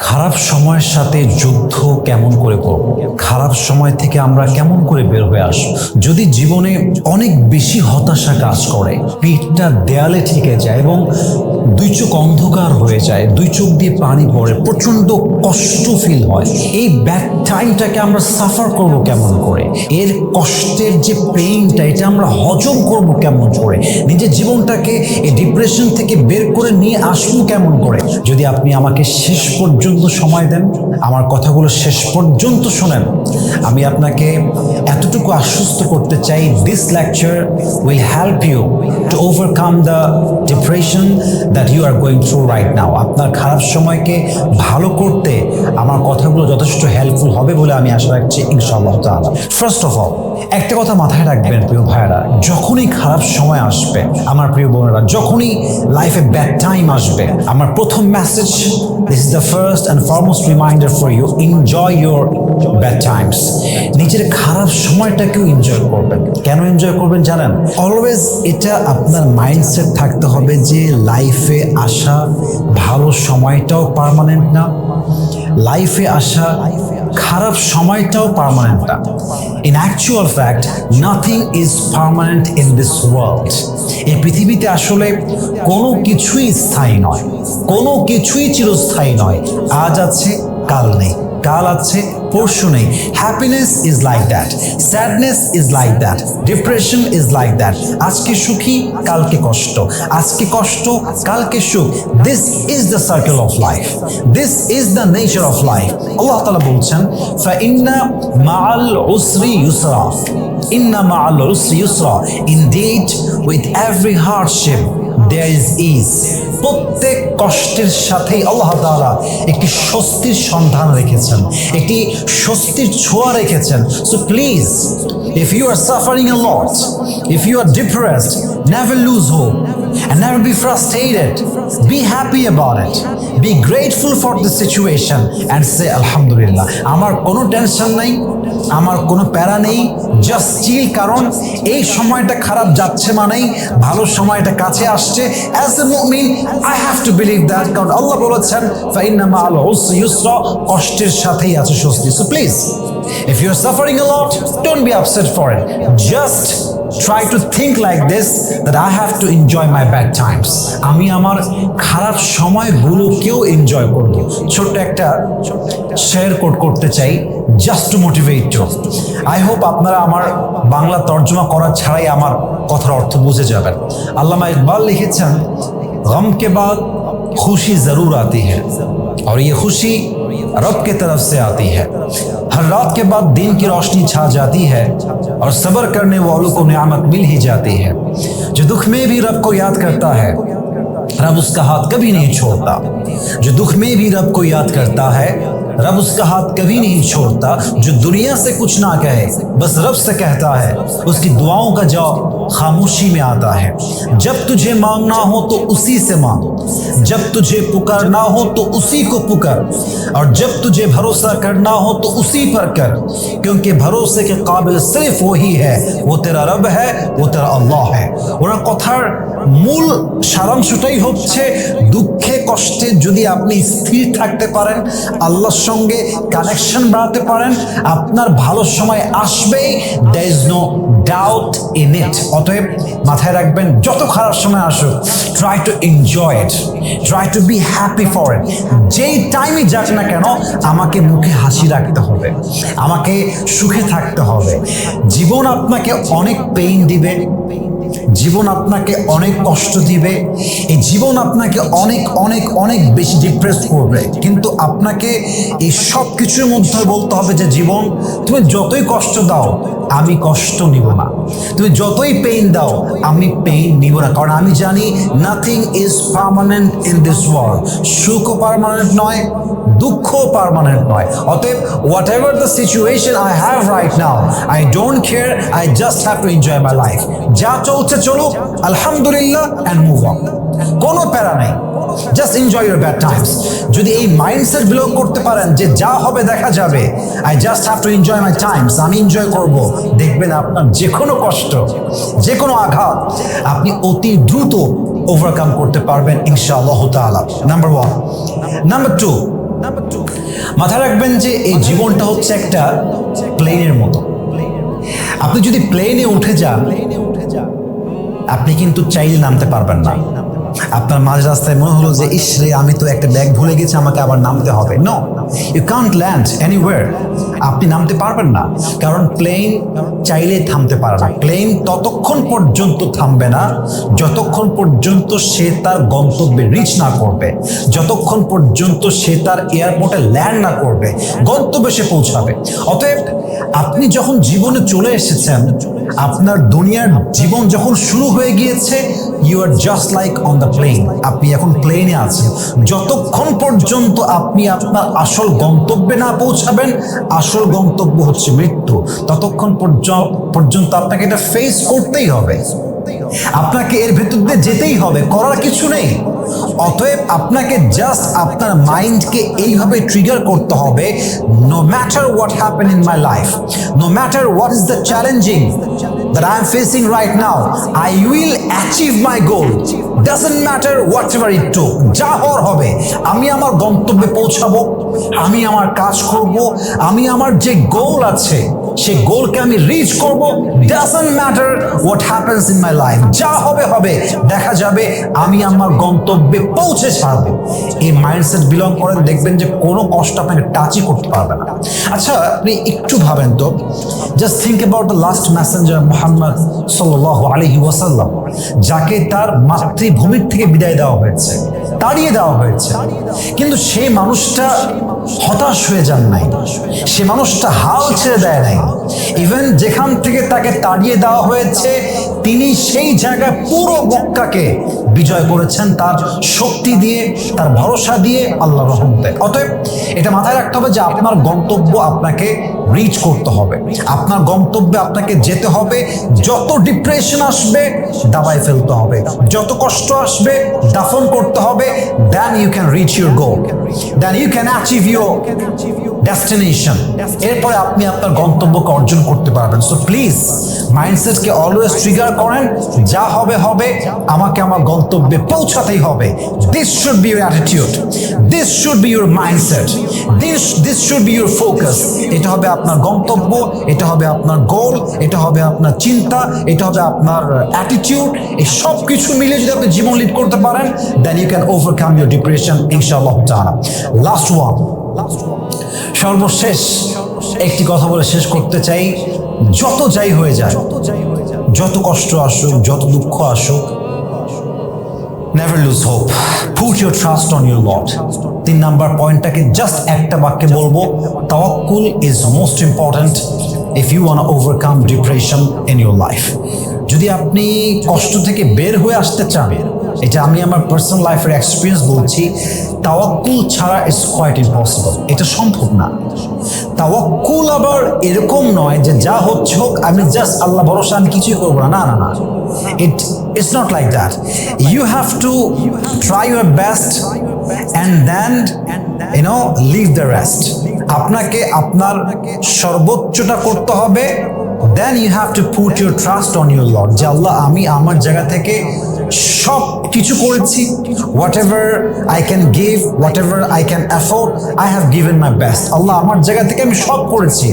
খারাপ সময়ের সাথে যুদ্ধ কেমন করে করব? খারাপ সময় থেকে আমরা কেমন করে বের হয়ে আসব? যদি জীবনে অনেক বেশি হতাশা কাজ করে, পিঠটা দেয়ালে ঠেকে যায় এবং দুই চোখ অন্ধকার হয়ে যায়, দুই চোখ দিয়ে পানি পড়ে প্রচণ্ড কষ্ট ফিল হয়, এই ব্যাড টাইমটাকে আমরা সাফার করব কেমন করে? এর কষ্টের যে পেইনটা এটা আমরা হজম করব কেমন করে? নিজের জীবনটাকে এই ডিপ্রেশন থেকে বের করে নিয়ে আসব কেমন করে? যদি আপনি আমাকে শেষ পর্যন্ত সময় দেন, আমার কথাগুলো শেষ পর্যন্ত শোনেন। আমি আপনাকে এতটুকু আশ্বস্ত করতে চাই this lecture will help you to overcome the depression that you are going through right now আপনার খারাপ সময়কে ভালো করতে আমার কথাগুলো যথেষ্ট হেল্পফুল হবে বলে আমি আশা রাখছি ইনশাআল্লাহ তাআলা। ফার্স্ট অফ অল একটা কথা মাথায় রাখবেন প্রিয় ভাইয়েরা, যখনই খারাপ সময় আসবে, আমার প্রিয় বোনেরা, যখনই লাইফে ব্যাড টাইম আসবে, আমার প্রথম message this is the first and foremost reminder for you enjoy your bad times নিজের খারাপ সময়টাকেও এনজয় করবেন। কেন এনজয় করবেন জানেন? অলওয়েজ এটা আপনার মাইন্ডসেট থাকতে হবে যে লাইফে আসা ভালো সময়টাও পারমানেন্ট না। লাইফে আসা খারাপ সময়টাও পার্মানেন্ট না। In actual fact nothing is permanent in this world এই পৃথিবীতে আসলে কোনো কিছুই স্থায়ী নয়। কোনো কিছুই চিরস্থায়ী নয়। আজ আছে, কাল নেই। কাল আছে পরশু নেই happiness is like that sadness is like that depression is like that আজকে সুখী কালকে কষ্ট আজকে কষ্ট কালকে সুখ this is the circle of life this is the nature of life আল্লাহ তালা বলছেন ফাইন্না মাআল উসরি ইউসরা ইন্না মাআল উসরি ইউসরা indeed with every hardship is প্রত্যেক কষ্টের সাথেই আল্লাহ তালা একটি স্বস্তির সন্ধান রেখেছেন, একটি স্বস্তির ছোঁয়া রেখেছেন। So please if you are suffering a lot if you are depressed never lose hope and never be frustrated. Be happy about it. Be grateful for the situation and say, alhamdulillah. আমার কোনো tension নাই আমার কোনো প্যারা নেই just chill কারণ এই সময়টা খারাপ যাচ্ছে মানেই ভালো সময়টা কাছে আসছে অ্যাজ এ মুমিন I have to believe that কারণ আল্লাহ বলেছেন ফাইন্না মা আল উসরি ইউসরা কষ্টের সাথেই আছে স্বস্তি। So please if you're suffering a lot don't be upset for it just try to think like this that I have to enjoy my bad times আমি আমার খারাপ সময়গুলোকেও এনজয় করব ছোট্ট একটা শেয়ার কোট করতে চাই just to motivate to I hope আপনারা আমার বাংলা তর্জমা করা ছাড়াই আমার কথার অর্থ বুঝে যাবেন আল্লামা ইকবাল লিখেছেন গম के बाद खुशी जरूर आती है और ये खुशी رب کے طرف سے آتی ہے۔ ہر رات کے بعد دین کی روشنی چھا جاتی ہے اور صبر کرنے والوں کو نعمت مل ہی جاتی ہے۔ جو دکھ میں بھی رب کو یاد کرتا ہے، رب اس کا ہاتھ کبھی نہیں چھوڑتا۔ جو دکھ میں بھی رب کو یاد کرتا ہے رب اس کا ہاتھ کبھی نہیں چھوڑتا جو دنیا سے کچھ نہ کہے، بس رب سے کہتا ہے۔ اس کی دعاؤں کا جواب خاموشی میں آتا ہے۔ جب تجھے مانگنا ہو تو اسی سے مانگ۔ جب تجھے پکارنا ہو تو اسی کو پکر اور جب تجھے بھروسہ کرنا ہو تو اسی پر کر۔ کیونکہ بھروسے کے قابل صرف وہی ہے۔ وہ تیرا رب ہے، وہ تیرا اللہ ہے۔ مول، شرم মূল ہو হচ্ছে দুঃখে, কষ্টে যদি আপনি স্থির থাকতে পারেন, আল্লাহর সঙ্গে কানেকশন বাড়াতে পারেন, আপনার ভালো সময় আসবেই। The is no doubt in it অতএব মাথায় রাখবেন, যত খারাপ সময় আসুক try to enjoy it try to be happy for it যেই টাইমই যাক না কেন, আমাকে মুখে হাসি রাখতে হবে। আমাকে সুখে থাকতে হবে। জীবন আপনাকে অনেক পেইন দিবে। জীবন আপনাকে অনেক কষ্ট দিবে, এই জীবন আপনাকে অনেক অনেক অনেক বেশি ডিপ্রেস করবে। কিন্তু আপনাকে এই সব কিছুর মধ্যে বলতে হবে যে, জীবন, তুমি যতই কষ্ট দাও, আমি কষ্ট নিব না। তুমি যতই পেইন দাও, আমি পেইন নিব না। কারণ আমি জানি nothing is permanent in this world সুখও permanent নয় দুঃখ পার্মানেন্ট নয়। অতএব whatever the situation I have right now I don't care I just have to enjoy my life যা চলছে চলুক, আলহামদুলিল্লাহ অ্যান্ড মুভ অন কোনো প্যারা নেই। Just enjoy your bad times যদি এই মাইন্ডসেট বিলোক করতে পারেন যে যা হবে দেখা যাবে I just have to enjoy my times আমি এনজয় করব। দেখবেন আপনার যে কোনো কষ্ট যে কোনো আঘাত, আপনি অতি দ্রুত ওভারকাম করতে পারবেন, ইনশাআল্লাহ তাআলা। নাম্বার ওয়ান নাম্বার টু মাথায় রাখবেন যে এই জীবনটা হচ্ছে একটা প্লেনের মতো। আপনি যদি প্লেনে উঠে যান আপনি কিন্তু চাইলে নামতে পারবেন না। আপনার মাঝ রাস্তায় মনে হলো যে, ইস রে, আমি তো একটা ব্যাগ ভুলে গেছি, আমাকে আবার নামতে হবে। No you can't land anywhere আপনি নামতে পারবেন না, কারণ প্লেন চাইলে থামতে পারে না। প্লেন ততক্ষণ পর্যন্ত থামবে না, যতক্ষণ পর্যন্ত সে তার গন্তব্যে রিচ না করবে, যতক্ষণ পর্যন্ত সে তার এয়ারপোর্টে ল্যান্ড না করবে, গন্তব্যে সে পৌঁছাবে। অতএব আপনি যখন জীবনে চলে এসেছেন আপনার দুনিয়ার জীবন যখন শুরু হয়ে গিয়েছে you are just like on the plane আপনি এখন প্লেনে আছেন। যতক্ষণ পর্যন্ত আপনি আপনার আসল গন্তব্যে না পৌঁছাবেন, আসল গন্তব্য হচ্ছে মৃত্যু। ততক্ষণ পর্য- পর্যন্ত আপনাকে এটা ফেস করতেই হবে। আপনাকে এর ভেতর দিয়ে যেতেই হবে করার কিছু নেই অতএব আপনাকে জাস্ট আপনার মাইন্ডকে এইভাবে ট্রিগার করতে হবে no matter what happen in my life no matter what is the challenging that I am facing right now, I will achieve my goal. Doesn't matter whatever it took. যা হওয়ার হবে আমি আমার গন্তব্যে পৌঁছাবো আমি আমার কাজ করব আমি আমার যে গোল আছে সে গোলকে আমি রিচ করব doesn't matter what happens in my life যা হবে হবে, দেখা যাবে, আমি আমার গন্তব্যে পৌঁছে ছাড়বো। এই মাইন্ডসেট বিলং করেন, দেখবেন যে কোনো কষ্ট আপনাকে টাচই করতে পারবে না। আচ্ছা আপনি একটু ভাবেন তো just think about the last messenger Mohammad সাল্লাহ আলহি ওয়াসাল্লাম, যাকে তার মাতৃভূমির থেকে বিদায় দেওয়া হয়েছে, তাড়িয়ে দেওয়া হয়েছে। কিন্তু সেই মানুষটা হতাশ হয়ে যান নাই। সে মানুষটা হাল ছেড়ে দেয় নাই। ইভেন যেখান থেকে তাকে তাড়িয়ে দেওয়া হয়েছে, তিনি সেই জায়গায় পুরো মক্কাকে বিজয় করেছেন, তার শক্তি দিয়ে, তার ভরসা দিয়ে আল্লাহ রহমতে অতএব এটা মাথায় রাখতে হবে যে আপনার গন্তব্য আপনাকে রিচ করতে হবে। আপনার গন্তব্যে আপনাকে যেতে হবে, যত ডিপ্রেশন আসবে, দাবায় ফেলতে হবে। যত কষ্ট আসবে, দাফন করতে হবে then you can reach your goal then you can achieve your destination এরপরে আপনি আপনার গন্তব্যকে অর্জন করতে পারবেন। সো প্লিজ মাইন্ডসেটকে অলওয়েজ ট্রিগার করেন। যা হবে হবে। আমাকে আমার গন্তব্যে পৌঁছাতেই হবে। This should be your attitude this should be your mindset this this should be your focus এটা হবে আপনার গন্তব্য। এটা হবে আপনার গোল এটা হবে আপনার চিন্তা। এটা হবে আপনার অ্যাটিটিউড এই সব কিছু মিলে যদি আপনি জীবন লিড করতে পারেন then you can overcome your depression ইনশাআল্লাহ লাস্ট ওয়ান সর্বশেষ একটি কথা বলে শেষ করতে চাই। যত যাই হয়ে যায় যত কষ্ট আসুক, যত দুঃখ আসুক never lose hope put your trust on your lord তিন নাম্বার পয়েন্টটাকে জাস্ট একটা বাক্যে বলব, তাওয়াক্কুল is most important if you want overcome depression in your life যদি আপনি কষ্ট থেকে বের হয়ে আসতে চান এটা আমি আমার পার্সোনাল লাইফের এক্সপিরিয়েন্স বলছি, তাওয়াক্কুল ছাড়া ইটস কোয়াইট ইম্পসিবল এটা সম্ভব না। তাওয়াক্কুল আবার এরকম নয় যে যা হচ্ছে হোক, আমি জাস্ট আল্লাহ ভরসা, আমি কিছুই করব না। না না না। It it's not like that you have to try your best and then you know leave the rest আপনাকে আপনার সর্বোচ্চটা করতে হবে। Then you have to put your trust on your lord যে আল্লাহ, আমি আমার জায়গা থেকে সব কিছু করেছি whatever I can give whatever I can afford I have given my best আল্লাহ আমার জায়গা থেকে আমি সব করেছি।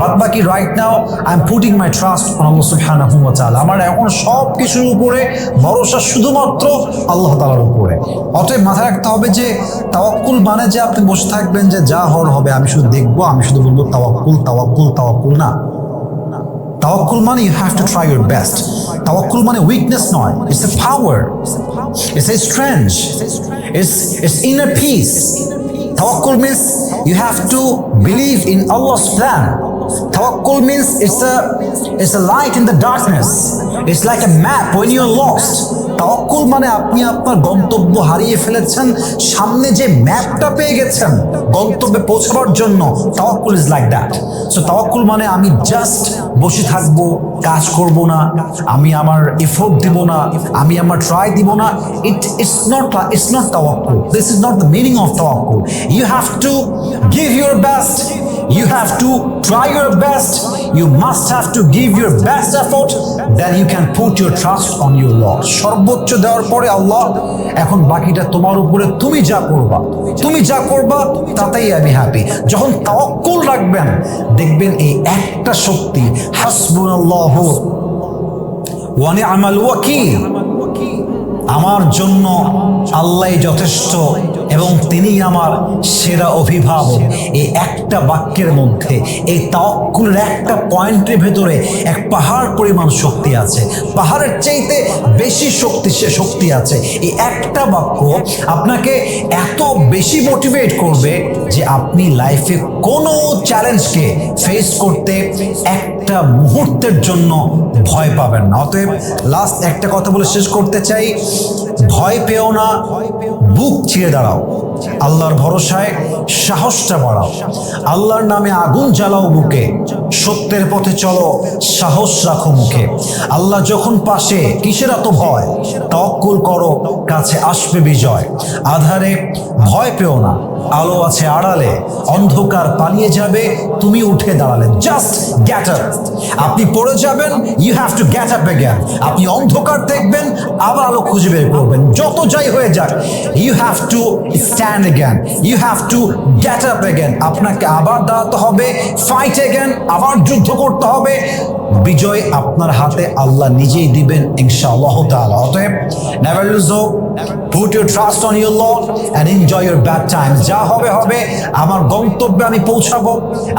বাদ বাকি right now I am putting my trust on আল্লাহ সুবহানাহু ওয়া আমার এখন সব কিছুর উপরে ভরসা শুধুমাত্র আল্লাহ তাআলার উপরে। অতএব মাথায় রাখতে হবে যে তাওয়াক্কুল মানে যে আপনি বসে থাকবেন যে যা হওয়ার হবে, আমি শুধু দেখব, আমি শুধু বলব তাওয়াক্কুল তাওয়াক্কুল তাওয়াক্কুল না। তাওয়াক্কুল মানে you have to try your best তাওয়াক্কুল মানে উইকনেস নয় it's a power it's a strange it's it's inner peace তাওয়াক্কুল means you have to believe in আল্লাহস plan means it's a it's a light in the darkness it's like a map when you are lost তাওয়াক্কুল মানে আপনি আপনার গন্তব্য হারিয়ে ফেলেছেন, সামনে যে ম্যাপটা পেয়ে গেছেন, গন্তব্যে পৌঁছাবার জন্য তাওয়াক্কুল ইজ লাইক দ্যাট সো তাওয়াক্কুল মানে আমি জাস্ট বসে থাকব, কাজ করব না, আমি আমার এফোর্ট দিব না, আমি আমার ট্রাই দিব না। It it's not it's not তাওয়াক্কুল this is not the meaning of তাওয়াক্কুল you have to give your best you have to try your best. You must have to give your best effort. Then you can put your trust on your Lord. সর্বোচ্চ দেওয়ার পরে আল্লাহ, এখন বাকিটা তোমার উপরে তুমি যা করবা, তুমি যা করবা, তাতেই আমি হ্যাপি যখন তাওয়াক্কুল রাখবেন, দেখবেন এই একটা শক্তি, হাসবুনাল্লাহ, ওয়া নি'মাল ওয়াকিল। আমার জন্য আল্লাহ যথেষ্ট। এবং তিনি আমার সেরা অভিভাবক। এই একটা বাক্যের মধ্যে, এই তাওয়াক্কুলের একটা পয়েন্টের ভেতরে এক পাহাড় পরিমাণ শক্তি আছে। পাহাড়ের চাইতে বেশি শক্তি সে শক্তি আছে। এই একটা বাক্য আপনাকে এত বেশি মোটিভেট করবে যে আপনি লাইফে কোনো চ্যালেঞ্জকে ফেস করতে একটা মুহূর্তের জন্য ভয় পাবেন না। অতএব লাস্ট একটা কথা বলে শেষ করতে চাই, ভয় পেও না, বুক চিরে দাঁড়াও। আল্লাহর ভরসায় সাহসটা বাড়াও। আল্লাহর নামে আগুন জ্বালাও বুকে। সত্যের পথে চলো, সাহস রাখো মুখে। আল্লাহ যখন পাশে, কিসের এত ভয়? তক্কুল করো, কাছে আসবে বিজয়। আধারে ভয় পেও না। আলো আছে আড়ালে, অন্ধকার পালিয়ে যাবে, তুমি উঠে দাঁড়ালে। জাস্ট গ্যাট আপ আপনি পড়ে যাবেন you have to get up again আপনি অন্ধকার দেখবেন, আবার আলো খুঁজে বের করবেন। যত যাই হয়ে যাক you have to stand again you have to get up again আপনাকে আবার দাঁড়াতে হবে ফাইট এগেন আবার যুদ্ধ করতে হবে। বিজয় আপনার হাতে আল্লাহ নিজেই দিবেন, ইনশাআল্লাহ তাআলা। অতএব never lose hope put your trust on your lord and enjoy your bad times যা হবে হবে, আমার গন্তব্যে আমি পৌঁছাবো,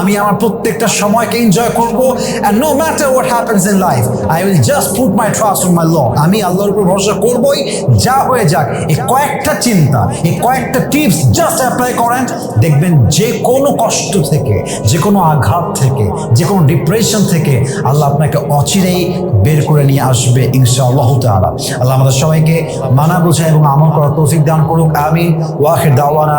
আমি আমার প্রত্যেকটা সময়কে এনজয় করব and no matter what happens in life I will just put my trust on my lord আমি আল্লাহর উপর ভরসা করবোই, যা হয়ে যাক এই কয়েকটা চিন্তা এই কয়েকটা টিপস জাস্ট অ্যাপ্লাই করেন, দেখবেন যে কোনো কষ্ট থেকে, যে কোনো আঘাত থেকে, যে কোনো ডিপ্রেশন থেকে আল্লাহ আপনাকে অচিরেই বের করে নিয়ে আসবে, ইনশাআল্লাহ তাআলা। আল্লাহ আমাদের সবাইকে মানা বোঝা এবং আমল করার তৌফিক দান করুক আমি ওয়াখির দাওয়ানা